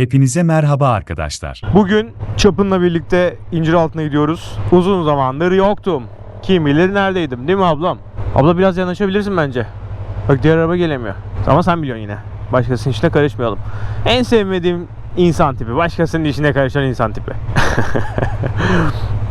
Hepinize merhaba arkadaşlar. Bugün Çapın'la birlikte incir altına gidiyoruz. Uzun zamandır yoktum. Kim bilir neredeydim değil mi ablam? Abla biraz yanaşabilirsin bence. Bak diğer araba gelemiyor. Ama sen biliyorsun yine. Başkasının işine karışmayalım. En sevmediğim insan tipi. Başkasının işine karışan insan tipi.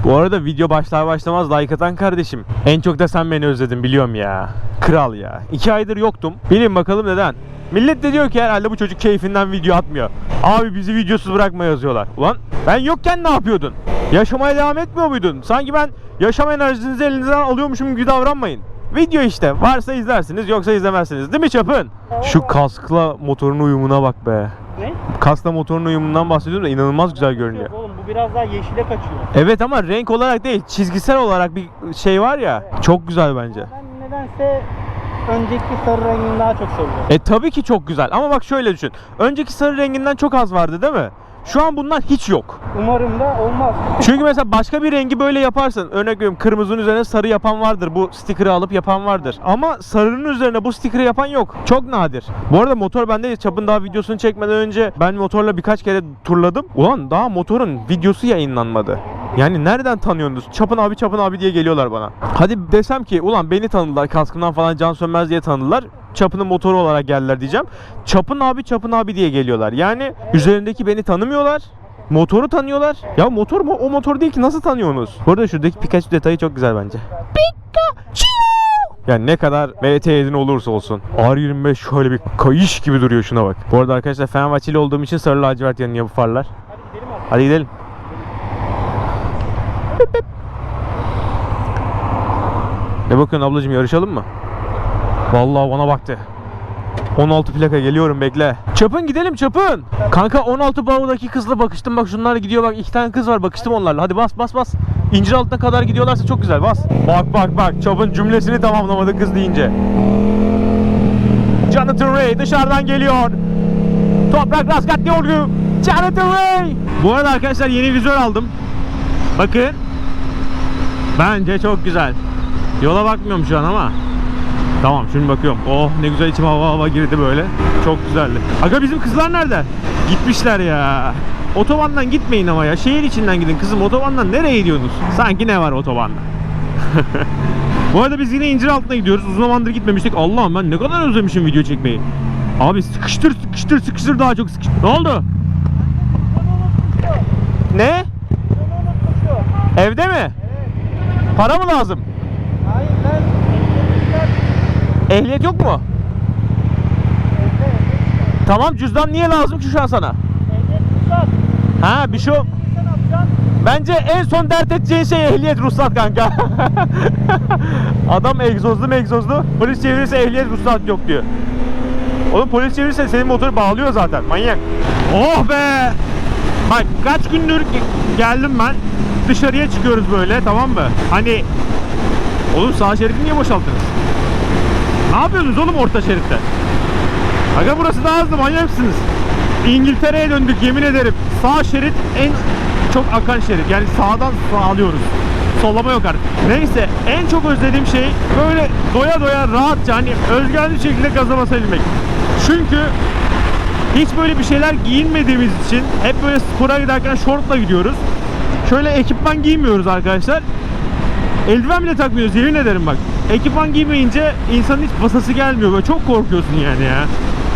Bu arada video başlar başlamaz like atan kardeşim. En çok da sen beni özledin biliyorum ya. Kral ya. İki aydır yoktum. Bilin bakalım neden. Millet de diyor ki herhalde bu çocuk keyfinden video atmıyor. Abi bizi videosuz bırakma yazıyorlar. Ulan ben yokken ne yapıyordun? Yaşamaya devam etmiyor muydun? Sanki ben yaşam enerjinizi elinizden alıyormuşum gibi davranmayın. Video işte. Varsa izlersiniz yoksa izlemezsiniz. Değil mi Çapın? Şu kaskla motorun uyumuna bak be. Ne? Kaskla motorun uyumundan bahsediyorum da inanılmaz güzel görünüyor. Yok oğlum bu biraz daha yeşile kaçıyor. Evet ama renk olarak değil, çizgisel olarak bir şey var ya. Çok güzel bence. Ben nedense önceki sarı rengini daha çok seviyorum. E tabii ki çok güzel ama bak şöyle düşün. Önceki sarı renginden çok az vardı değil mi? Şu an bundan hiç yok. Umarım da olmaz. Çünkü mesela başka bir rengi böyle yaparsın. Örnek veriyorum kırmızının üzerine sarı yapan vardır. Bu sticker'ı alıp yapan vardır. Ama sarının üzerine bu sticker'ı yapan yok. Çok nadir. Bu arada motor bende çapın daha videosunu çekmeden önce ben motorla birkaç kere turladım. Ulan daha motorun videosu yayınlanmadı. Yani nereden tanıyorsunuz? Çapın abi çapın abi diye geliyorlar bana. Hadi desem ki ulan beni tanıdılar kaskımdan falan can sönmez diye tanıdılar. Çapının motoru olarak geldiler diyeceğim. Çapın abi çapın abi diye geliyorlar. Yani üzerindeki beni tanımıyorlar. Motoru tanıyorlar. Ya motor mu? O motor değil ki nasıl tanıyorsunuz? Bu arada şuradaki Pikachu detayı çok güzel bence. Pikachu! Yani ne kadar MT7 olursa olsun. R25 şöyle bir kayış gibi duruyor şuna bak. Bu arada arkadaşlar Fenerbahçeli olduğum için sarı lacivert yanıyor bu farlar. Hadi gidelim abi. Hadi gidelim. Ne bakıyorsun ablacığım yarışalım mı? Vallahi bana baktı. 16 plaka geliyorum bekle. Çapın gidelim çapın. Kanka 16 bavudaki kızla bakıştım bak şunlar gidiyor bak iki tane kız var bakıştım onlarla. Hadi bas bas bas. İncir altına kadar gidiyorlarsa çok güzel bas. Bak bak bak çapın cümlesini tamamlamadı kız deyince. Jonathan Ray dışarıdan geliyor. Toprak Raskat yolcu. Jonathan Ray. Bu arada arkadaşlar yeni vizör aldım. Bakın. Bence çok güzel. Yola bakmıyorum şu an ama. Tamam şimdi bakıyorum. Oh ne güzel içime hava hava girdi böyle. Çok güzeldi. Aga bizim kızlar nerede? Gitmişler ya. Otobandan gitmeyin ama ya. Şehir içinden gidin kızım. Otobandan nereye gidiyorsunuz? Sanki ne var otobanda? Bu arada biz yine incir altına gidiyoruz. Uzun zamandır gitmemiştik. Allah'ım ben ne kadar özlemişim video çekmeyi. Abi sıkıştır sıkıştır sıkıştır daha çok sıkıştır. Ne oldu? Ne? Evde mi? Para mı lazım? Ehliyet yok mu? Tamam cüzdan niye lazım ki şu an sana? ehliyet ruhsat. Ha bir şey. Bence en son dert edeceğin şey ehliyet ruhsat kanka. Adam egzozlu egzozlu. Polis çevirirse ehliyet ruhsat yok diyor. Oğlum polis çevirirse senin motoru bağlıyor zaten manyak. Oh be! Bak kaç gündür ge- geldim ben. Dışarıya çıkıyoruz böyle tamam mı? Hani Oğlum sağ şeridi niye boşalttınız? Ne yapıyorsunuz oğlum orta şeritte? Aga burası daha hızlı manyak mısınız? İngiltere'ye döndük yemin ederim. Sağ şerit en çok akan şerit. Yani sağdan sağa alıyoruz. Sollama yok artık. Neyse en çok özlediğim şey böyle doya doya rahatça hani özgürlü şekilde gaza basabilmek. Çünkü hiç böyle bir şeyler giyinmediğimiz için hep böyle spora giderken şortla gidiyoruz. Şöyle ekipman giymiyoruz arkadaşlar. Eldiven bile takmıyoruz yemin ederim bak. Ekipman giymeyince insanın hiç basası gelmiyor. Böyle çok korkuyorsun yani ya.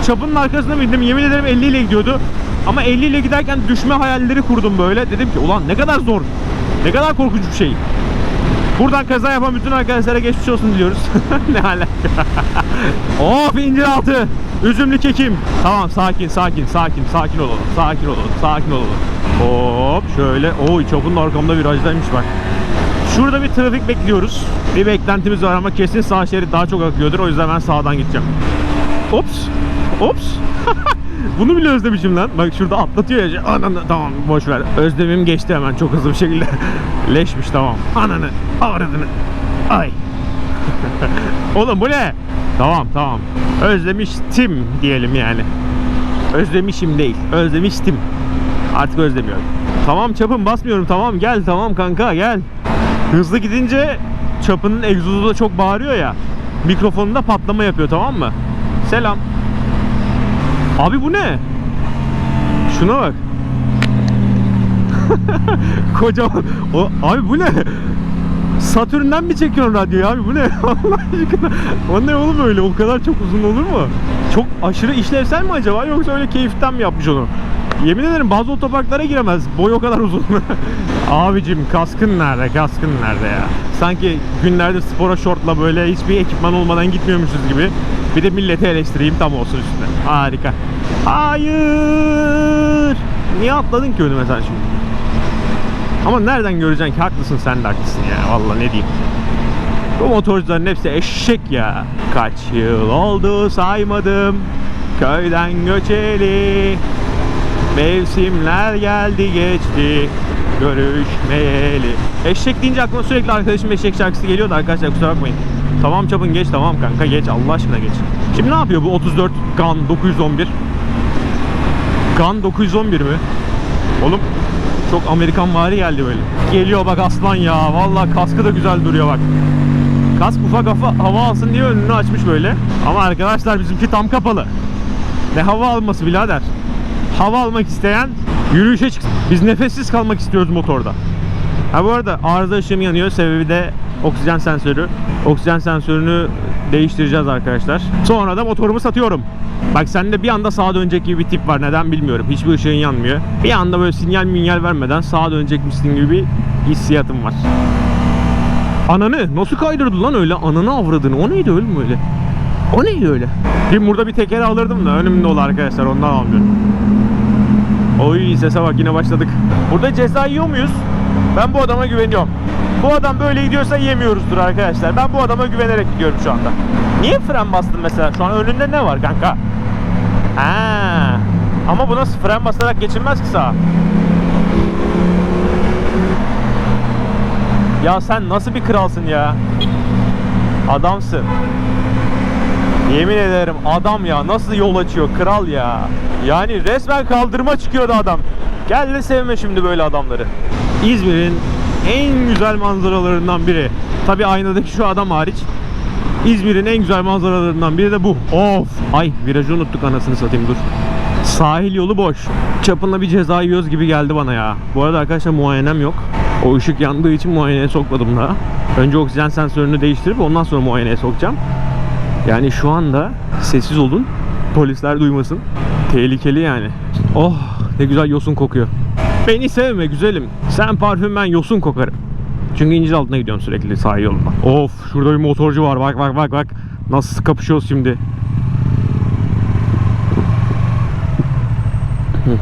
Çapının arkasına bindim. Yemin ederim 50 ile gidiyordu. Ama 50 ile giderken düşme hayalleri kurdum böyle. Dedim ki ulan ne kadar zor. Ne kadar korkunç bir şey. Buradan kaza yapan bütün arkadaşlara geçmiş olsun diliyoruz. ne alaka? of incir altı. Üzümlü kekim. Tamam sakin sakin sakin sakin olalım. Sakin olalım. Sakin olalım. Hop şöyle. Oy çapının arkamda virajdaymış bak. Şurada bir trafik bekliyoruz. Bir beklentimiz var ama kesin sağ şerit daha çok akıyordur. O yüzden ben sağdan gideceğim. Ops. Ops. Bunu bile özlemişim lan. Bak şurada atlatıyor ya. Ananı tamam boş ver. Özlemim geçti hemen çok hızlı bir şekilde. Leşmiş tamam. Ananı avradını. Ay. Oğlum bu ne? Tamam tamam. Özlemiştim diyelim yani. Özlemişim değil. Özlemiştim. Artık özlemiyorum. Tamam çapım basmıyorum tamam gel tamam kanka gel. Hızlı gidince çapının egzozu da çok bağırıyor ya. Mikrofonunda patlama yapıyor tamam mı? Selam. Abi bu ne? Şuna bak. Kocaman. O, abi bu ne? Satürn'den mi çekiyorsun radyoyu abi bu ne? Allah aşkına. O ne oğlum öyle? O kadar çok uzun olur mu? Çok aşırı işlevsel mi acaba yoksa öyle keyiften mi yapmış onu? Yemin ederim bazı otoparklara giremez. Boy o kadar uzun. Abicim kaskın nerede? Kaskın nerede ya? Sanki günlerdir spora şortla böyle hiçbir ekipman olmadan gitmiyormuşuz gibi. Bir de milleti eleştireyim tam olsun üstüne. Harika. Hayır. Niye atladın ki önüme sen şimdi? Ama nereden göreceksin ki? Haklısın sen de haklısın ya. Vallahi ne diyeyim. Bu motorcuların hepsi eşek ya. Kaç yıl oldu saymadım. Köyden göçeli. Mevsimler geldi geçti. Görüşmeyeli. Eşek deyince aklıma sürekli arkadaşım eşek şarkısı geliyordu arkadaşlar kusura bakmayın. Tamam çapın geç tamam kanka geç Allah aşkına geç. Şimdi ne yapıyor bu 34 GAN 911? GAN 911 mi? Oğlum çok Amerikan vari geldi böyle. Geliyor bak aslan ya. Vallahi kaskı da güzel duruyor bak. Kask ufak hava, hava alsın diye önünü açmış böyle. Ama arkadaşlar bizimki tam kapalı. Ne hava alması birader. Hava almak isteyen yürüyüşe çıksın. Biz nefessiz kalmak istiyoruz motorda. Ha bu arada arıza ışığım yanıyor. Sebebi de oksijen sensörü. Oksijen sensörünü değiştireceğiz arkadaşlar. Sonra da motorumu satıyorum. Bak sende bir anda sağa dönecek gibi bir tip var. Neden bilmiyorum. Hiçbir ışığın yanmıyor. Bir anda böyle sinyal minyal vermeden sağa dönecekmişsin gibi bir hissiyatım var. Ananı nasıl kaydırdı lan öyle ananı avradını o neydi öyle mi öyle? O neydi öyle? Bir burada bir tekeri alırdım da önümde ol arkadaşlar ondan almıyorum. Oy sese bak yine başladık. Burada ceza yiyor muyuz? Ben bu adama güveniyorum. Bu adam böyle gidiyorsa yemiyoruzdur arkadaşlar. Ben bu adama güvenerek gidiyorum şu anda. Niye fren bastın mesela? Şu an önünde ne var kanka? Ha. Ama bu nasıl fren basarak geçilmez ki sağa? Ya sen nasıl bir kralsın ya? Adamsın. Yemin ederim adam ya nasıl yol açıyor kral ya. Yani resmen kaldırıma çıkıyordu adam. Gel de sevme şimdi böyle adamları. İzmir'in en güzel manzaralarından biri. Tabi aynadaki şu adam hariç. İzmir'in en güzel manzaralarından biri de bu. Of. Ay virajı unuttuk anasını satayım dur. Sahil yolu boş. Çapınla bir ceza yiyoruz gibi geldi bana ya. Bu arada arkadaşlar muayenem yok. O ışık yandığı için muayeneye sokmadım daha. Önce oksijen sensörünü değiştirip ondan sonra muayeneye sokacağım. Yani şu anda sessiz olun. Polisler duymasın. Tehlikeli yani. Oh ne güzel yosun kokuyor. Beni sevme güzelim. Sen parfüm ben yosun kokarım. Çünkü incir altına gidiyorum sürekli sahil yolunda. Of şurada bir motorcu var bak bak bak bak. Nasıl kapışıyoruz şimdi.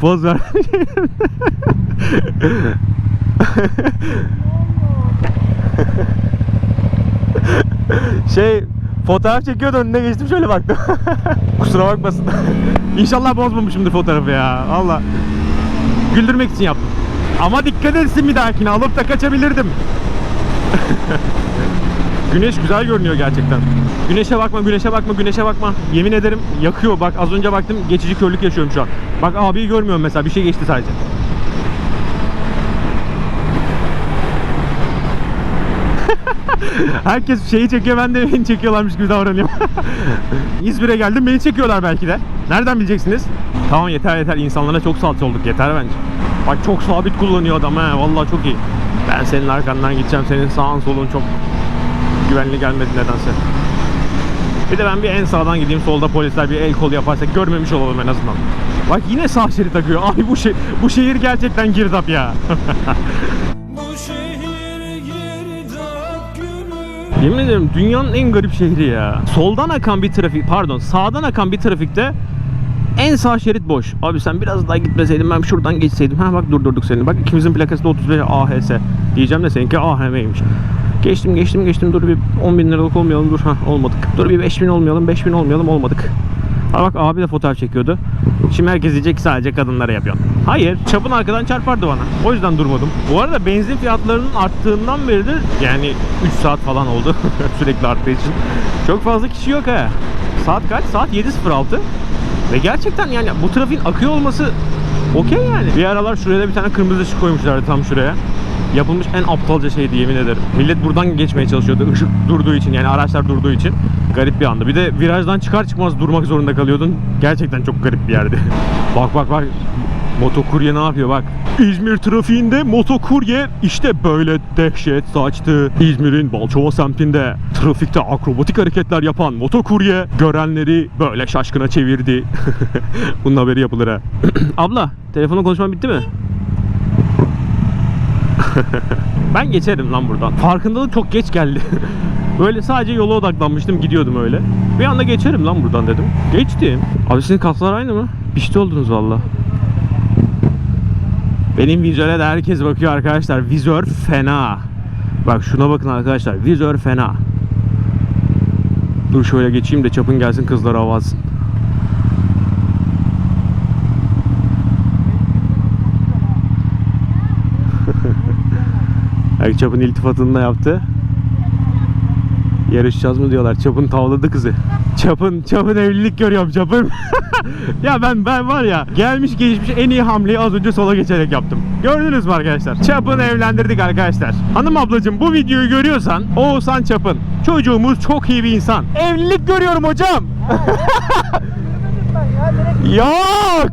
Poz ver. şey fotoğraf çekiyordu önüne geçtim şöyle baktım. Kusura bakmasın. İnşallah bozmamışımdır fotoğrafı ya. Valla. Güldürmek için yaptım. Ama dikkat etsin bir dahakine alıp da kaçabilirdim. Güneş güzel görünüyor gerçekten. Güneşe bakma, güneşe bakma, güneşe bakma. Yemin ederim yakıyor. Bak az önce baktım geçici körlük yaşıyorum şu an. Bak abiyi görmüyorum mesela. Bir şey geçti sadece. Herkes şeyi çekiyor ben de beni çekiyorlarmış gibi davranıyorum. İzmir'e geldim beni çekiyorlar belki de. Nereden bileceksiniz? Tamam yeter yeter insanlara çok salça olduk yeter bence. Bak çok sabit kullanıyor adam he vallahi çok iyi. Ben senin arkandan gideceğim senin sağın solun çok güvenli gelmedi nedense. Bir de ben bir en sağdan gideyim solda polisler bir el kol yaparsa görmemiş olalım en azından. Bak yine sağ şerit akıyor. Abi bu şey bu şehir gerçekten girdap ya. Yemin ederim dünyanın en garip şehri ya. Soldan akan bir trafik, pardon sağdan akan bir trafikte en sağ şerit boş. Abi sen biraz daha gitmeseydin ben şuradan geçseydim. Ha bak durdurduk seni. Bak ikimizin plakası da 35 AHS. Diyeceğim de seninki AHM'ymiş. Geçtim geçtim geçtim dur bir 10 bin liralık olmayalım dur ha olmadık. Dur bir 5 bin olmayalım 5 bin olmayalım olmadık. Ha bak abi de fotoğraf çekiyordu. Şimdi herkes diyecek ki sadece kadınlara yapıyorsun. Hayır çapın arkadan çarpardı bana. O yüzden durmadım. Bu arada benzin fiyatlarının arttığından beridir yani 3 saat falan oldu sürekli arttığı için. Çok fazla kişi yok ha. Saat kaç? Saat 7.06. Ve gerçekten yani bu trafiğin akıyor olması okey yani. Bir aralar şuraya da bir tane kırmızı ışık koymuşlardı tam şuraya. Yapılmış en aptalca şeydi yemin ederim. Millet buradan geçmeye çalışıyordu ışık durduğu için yani araçlar durduğu için. Garip bir anda. Bir de virajdan çıkar çıkmaz durmak zorunda kalıyordun. Gerçekten çok garip bir yerdi. bak bak bak. Motokurye ne yapıyor bak. İzmir trafiğinde motokurye işte böyle dehşet saçtı. İzmir'in Balçova semtinde trafikte akrobatik hareketler yapan motokurye görenleri böyle şaşkına çevirdi. Bunun haberi yapılır ha. Abla telefonla konuşman bitti mi? ben geçerim lan buradan. Farkındalık çok geç geldi. Böyle sadece yola odaklanmıştım gidiyordum öyle. Bir anda geçerim lan buradan dedim. Geçtim. Abi sizin kaslar aynı mı? Pişti oldunuz valla. Benim vizöre de herkes bakıyor arkadaşlar. Vizör fena. Bak şuna bakın arkadaşlar. Vizör fena. Dur şöyle geçeyim de çapın gelsin kızlar hava Belki Çapın iltifatını da yaptı. Yarışacağız mı diyorlar. Çapın tavladı kızı. Çapın, Çapın evlilik görüyorum Çapın. ya ben ben var ya gelmiş geçmiş en iyi hamleyi az önce sola geçerek yaptım. Gördünüz mü arkadaşlar? Çapın evlendirdik arkadaşlar. Hanım ablacığım bu videoyu görüyorsan Oğuzhan Çapın. Çocuğumuz çok iyi bir insan. Evlilik görüyorum hocam. Yok.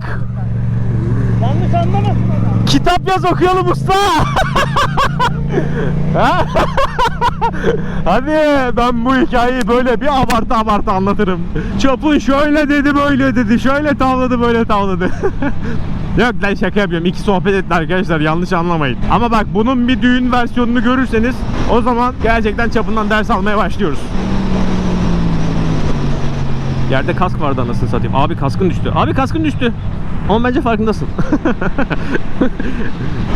Yanlış anlamasın ama. Kitap yaz okuyalım usta. Ha? Hadi ben bu hikayeyi böyle bir abartı abartı anlatırım. Çapın şöyle dedi böyle dedi. Şöyle tavladı böyle tavladı. Yok lan şaka yapıyorum. İki sohbet etti arkadaşlar yanlış anlamayın. Ama bak bunun bir düğün versiyonunu görürseniz o zaman gerçekten çapından ders almaya başlıyoruz. Yerde kask vardı anasını satayım. Abi kaskın düştü. Abi kaskın düştü. Ama bence farkındasın.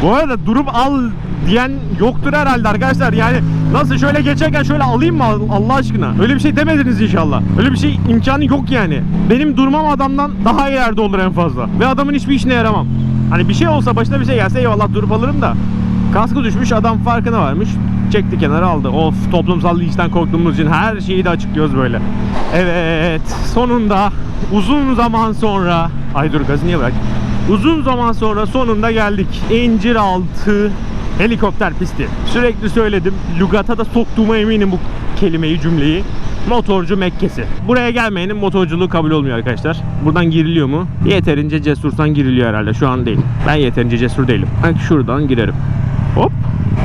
Bu arada durup al diyen yoktur herhalde arkadaşlar. Yani nasıl şöyle geçerken şöyle alayım mı Allah aşkına? Öyle bir şey demediniz inşallah. Öyle bir şey imkanı yok yani. Benim durmam adamdan daha ileride olur en fazla. Ve adamın hiçbir işine yaramam. Hani bir şey olsa başına bir şey gelse eyvallah durup alırım da. Kaskı düşmüş adam farkına varmış. Çekti kenara aldı. Of toplumsal linçten korktuğumuz için her şeyi de açıklıyoruz böyle. Evet sonunda uzun zaman sonra Ay dur gazı niye bırak? Uzun zaman sonra sonunda geldik. İnciraltı helikopter pisti. Sürekli söyledim. Lügata da soktuğuma eminim bu kelimeyi, cümleyi. Motorcu Mekkesi. Buraya gelmeyenin motorculuğu kabul olmuyor arkadaşlar. Buradan giriliyor mu? Yeterince cesursan giriliyor herhalde. Şu an değil. Ben yeterince cesur değilim. Bak şuradan girerim. Hop.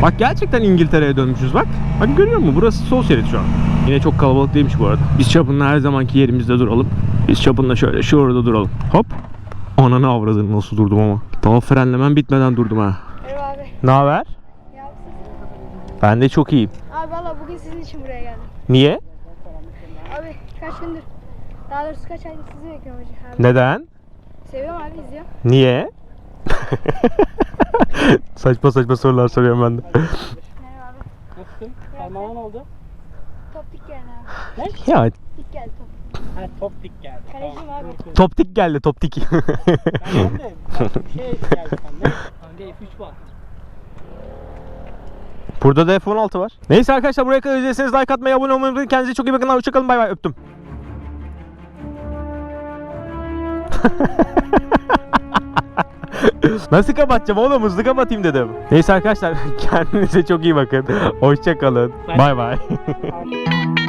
Bak gerçekten İngiltere'ye dönmüşüz bak. Bak görüyor musun? Burası sol şerit şu an. Yine çok kalabalık değilmiş bu arada. Biz çapınla her zamanki yerimizde duralım. Biz çapınla şöyle şurada duralım. Hop. Ananı avradını nasıl durdum ama. Daha frenlemem bitmeden durdum ha. Merhaba abi. Ne haber? Ben de çok iyiyim. abi valla bugün sizin için buraya geldim. Niye? Abi kaç gündür, daha doğrusu kaç aydır sizi bekliyorum hocam. Abi. Neden? Seviyorum abi izliyorum. Niye? saçma saçma sorular soruyorum ben de. Merhaba abi. Nasılsın? Parmağına ne oldu? Top dik geldi abi. Ya Dik geldi top. Ha top dik geldi. Kaleciyim Tamam, abi. toptik geldi toptik. Ben de şey geldi sende. Kanka F3 var. Burada da F16 var. Neyse arkadaşlar buraya kadar izlediyseniz like atmayı, abone olmayı unutmayın. Kendinize çok iyi bakın. Hoşçakalın. Bay bay. Öptüm. Nasıl kapatacağım oğlum? Hızlı kapatayım dedim. Neyse arkadaşlar kendinize çok iyi bakın. Hoşçakalın. Bay Bay.